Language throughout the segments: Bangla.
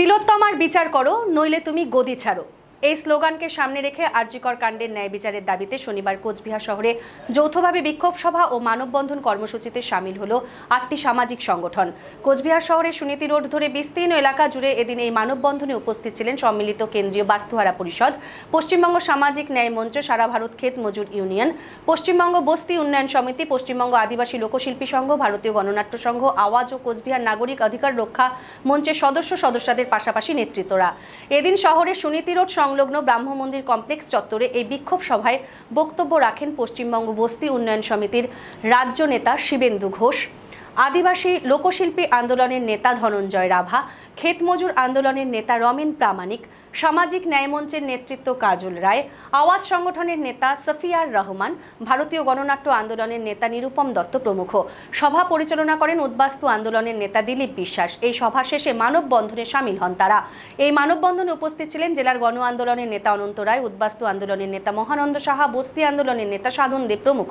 তিলোত্তমার বিচার করো নইলে তুমি গদি ছাড়ো। এই স্লোগানকে সামনে রেখে আরজিকর কাণ্ডের ন্যায় বিচারের দাবিতে শনিবার কোচবিহার শহরে যৌথভাবে বিক্ষোভ সভা ও মানববন্ধন কর্মসূচিতে সামিল হলো আটটি সামাজিক সংগঠন। কোচবিহার শহরের সুনীতি রোড ধরে বিস্তীর্ণ এলাকা জুড়ে এদিন এই মানববন্ধনে উপস্থিত ছিলেন সম্মিলিত কেন্দ্রীয় বাস্তুহারা পরিষদ, পশ্চিমবঙ্গ সামাজিক ন্যায় মঞ্চ, সারা ভারত ক্ষেত মজুর ইউনিয়ন, পশ্চিমবঙ্গ বস্তি উন্নয়ন সমিতি, পশ্চিমবঙ্গ আদিবাসী লোকশিল্পী সংঘ, ভারতীয় গণনাট্য সংঘ, আওয়াজ ও কোচবিহার নাগরিক অধিকার রক্ষা মঞ্চের সদস্য সদস্যদের পাশাপাশি নেতৃত্বরা। এদিন শহরের সুনীতি রোড সংলগ্ন ব্রাহ্ম মন্দির কমপ্লেক্স চত্বরে এই বিক্ষোভ সভায় বক্তব্য রাখেন পশ্চিমবঙ্গ বস্তি উন্নয়ন সমিতির রাজ্য নেতা শিবেন্দু ঘোষ, আদিবাসী লোকশিল্পী আন্দোলনের নেতা ধনঞ্জয় রাভা, ক্ষেতমজুর আন্দোলনের নেতা রমেন প্রামাণিক সামাজিক ন্যায়মঞ্চের নেতৃত্ব কাজল রায়, আওয়াজ সংগঠনের নেতা সফিয়ার রহমান, ভারতীয় গণনাট্য আন্দোলনের নেতা নিরুপম দত্ত প্রমুখ। সভা পরিচালনা করেন উদ্বাস্তু আন্দোলনের নেতা দিলীপ বিশ্বাস। এই সভা শেষে মানববন্ধনে সামিল হন তারা। এই মানববন্ধনে উপস্থিত ছিলেন জেলার গণ আন্দোলনের নেতা অনন্ত রায়, উদ্বাস্তু আন্দোলনের নেতা মহানন্দ সাহা, বস্তি আন্দোলনের নেতা সাধন দেব প্রমুখ।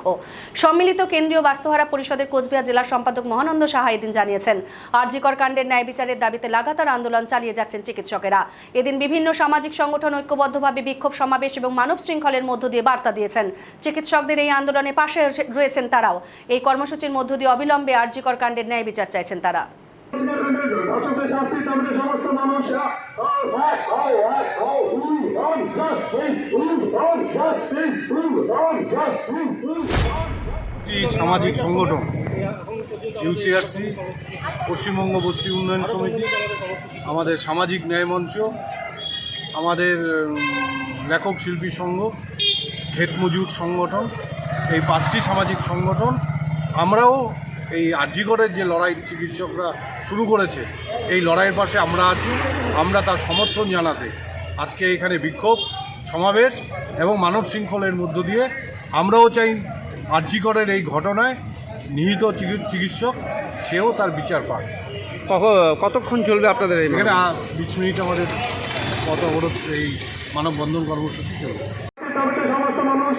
সম্মিলিত কেন্দ্রীয় বাস্তুহারা পরিষদের কোচবিহার জেলা সম্পাদক মহানন্দ সাহা এদিন জানিয়েছেন, আরজিকর কাণ্ডের ন্যায় বিচারের দাবিতে লাগাতার আন্দোলন চালিয়ে যাচ্ছেন চিকিৎসকেরা। এদিন বিভিন্ন সামাজিক সংগঠন ঐক্যবদ্ধভাবে বিক্ষোভ সমাবেশ এবং মানব শৃঙ্খলের মধ্য দিয়ে বার্তা দিয়েছেন। চিকিৎসকদের এই আন্দোলনে পাশে রয়েছেন তারাও। এই কর্মসূচির মধ্য দিয়ে অবিলম্বে আরজিকর কাণ্ডের ন্যায় বিচার চাইছেন তারা। সামাজিক সংগঠন ইউসিআরসি পশ্চিমবঙ্গ বস্তি উন্নয়ন সমিতি, আমাদের সামাজিক ন্যায় মঞ্চ আমাদের লেখক শিল্পী সংঘ ক্ষেত মজুর সংগঠন এই পাঁচটি সামাজিক সংগঠন আমরাও এই আর্যিকরের যে লড়াই চিকিৎসকরা শুরু করেছে এই লড়াইয়ের পাশে আমরা আছি আমরা তার সমর্থন জানাতে। আজকে এখানে বিক্ষোভ সমাবেশ এবং মানব শৃঙ্খলের মধ্য দিয়ে আমরাও চাই আর্যিকরের এই ঘটনায় নিহিত চিকি- চিকিৎসক সেও তার বিচার পাক। কখ- কতক্ষণ চলবে আপনাদের এখানে বিশ মিনিট আমাদের পথ অবরোধ এই মানববন্ধন কর্মসূচি চলবে সমস্ত মানুষ